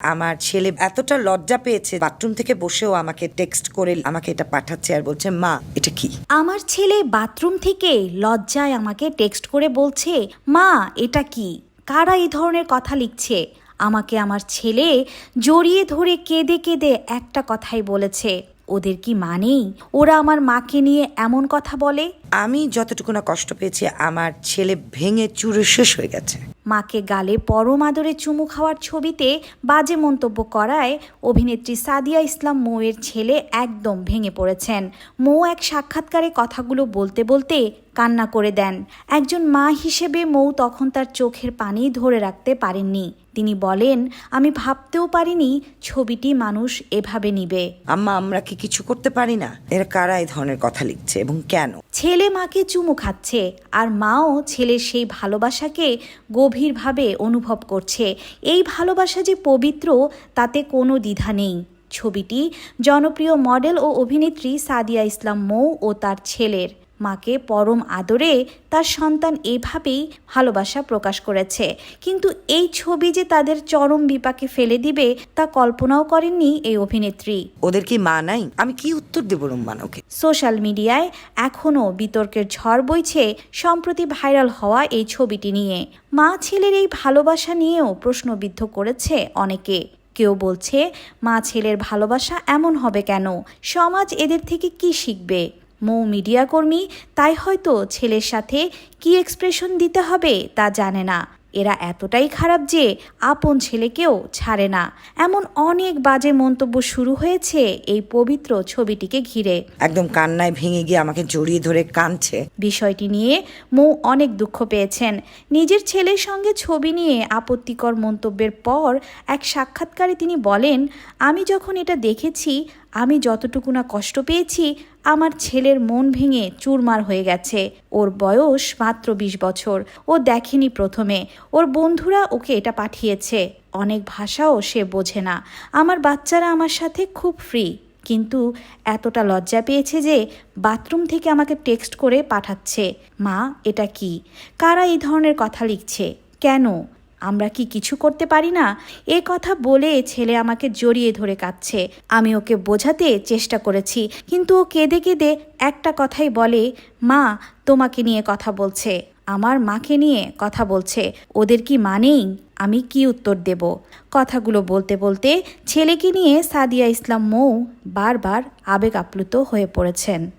আমার ছেলে এতটা লজ্জা পেয়েছে বাথরুম থেকে বসেও আমাকে টেক্সট করে আমাকে এটা পাঠাচ্ছে আর বলছে মা এটা কি? আমার ছেলে বাথরুম থেকে লজ্জায় আমাকে টেক্সট করে বলছে মা এটা কি? কারা এই ধরনের কথা লিখছে? আমাকে আমার ছেলে জড়িয়ে ধরে কেঁদে কেঁদে একটা কথাই বলেছে ওদের কি মানেই ওরা আমার মাকে নিয়ে এমন কথা বলে? আমি যতটুকু না কষ্ট পেয়েছি আমার ছেলে ভেঙে চুরে শেষ হয়ে গেছে। মাকে গালে পরম আদরে চুমু খাওয়ার ছবিতে বাজে মন্তব্য করায় অভিনেত্রী সাদিয়া ইসলাম মৌয়ের ছেলে একদম ভেঙে পড়েছেন। মৌ এক সাক্ষাৎকারে কথাগুলো বলতে বলতে কান্না করে দেন। একজন মা হিসেবে মৌ তখন তার চোখের পানি ধরে রাখতে পারেননি। তিনি বলেন আমি ভাবতেও পারিনি ছবিটি মানুষ এভাবে নিবে। আম্মা আমরা কি কিছু করতে পারি না? এরা কারা এই ধরনের কথা লিখছে এবং কেন? ছেলে মাকে চুমু খাচ্ছে আর মাও ছেলের সেই ভালোবাসাকে গভীরভাবে অনুভব করছে। এই ভালোবাসা যে পবিত্র তাতে কোনো দ্বিধা নেই। ছবিটি জনপ্রিয় মডেল ও অভিনেত্রী সাদিয়া ইসলাম মৌ ও তার ছেলের। মাকে পরম আদরে তার সন্তান এভাবেই ভালোবাসা প্রকাশ করেছে। কিন্তু এই ছবি যে তাদের চরম বিপাকে ফেলে দিবে তা কল্পনাও করেননি এই অভিনেত্রী। ওদের কি মা নাই? আমি কি উত্তর দেব রুম্মান ওকে? সোশ্যাল মিডিয়ায় এখনও বিতর্কের ঝড় বইছে সম্প্রতি ভাইরাল হওয়া এই ছবিটি নিয়ে। মা ছেলের এই ভালোবাসা নিয়েও প্রশ্নবিদ্ধ করেছে অনেকে। কেউ বলছে মা ছেলের ভালোবাসা এমন হবে কেন? সমাজ এদের থেকে কি শিখবে? মৌ মিডিয়া কর্মী তাই হয়তো ছেলের সাথে কি এক্সপ্রেশন দিতে হবে তা জানে না। এরা এতটাই খারাপ যে আপন ছেলেকেও ছাড়ে না। এমন অনেক বাজে মন্তব্য শুরু হয়েছে এই পবিত্র ছবিটিকে ঘিরে। একদম কান্নায় ভেঙে গিয়ে আমাকে জড়িয়ে ধরে কাঁদছে। বিষয়টি নিয়ে মৌ অনেক দুঃখ পেয়েছেন। নিজের ছেলের সঙ্গে ছবি নিয়ে আপত্তিকর মন্তব্যের পর এক সাক্ষাৎকারে তিনি বলেন আমি যখন এটা দেখেছি আমি যতটুকু না কষ্ট পেয়েছি, আমার ছেলের মন ভেঙে চুরমার হয়ে গেছে। ওর বয়স মাত্র বিশ বছর। ও দেখেনি প্রথমে। ওর বন্ধুরা ওকে এটা পাঠিয়েছে। অনেক ভাষাও সে বোঝে না। আমার বাচ্চারা আমার সাথে খুব ফ্রি কিন্তু এতটা লজ্জা পেয়েছে যে বাথরুম থেকে আমাকে টেক্সট করে পাঠাচ্ছে। মা, এটা কি? কারা এই ধরনের কথা লিখছে? কেন? আমরা কি কিছু করতে পারি না? এ কথা বলে ছেলে আমাকে জড়িয়ে ধরে কাঁদছে। আমি ওকে বোঝাতে চেষ্টা করেছি, কিন্তু ও কেঁদে কেঁদে একটা কথাই বলে, মা, তোমাকে নিয়ে কথা বলছে। আমার মাকে নিয়ে কথা বলছে। ওদের কি মানেই? আমি কি উত্তর দেব? কথাগুলো বলতে বলতে ছেলেকে নিয়ে সাদিয়া ইসলাম মৌ বারবার আবেগ আপ্লুত হয়ে পড়েছেন।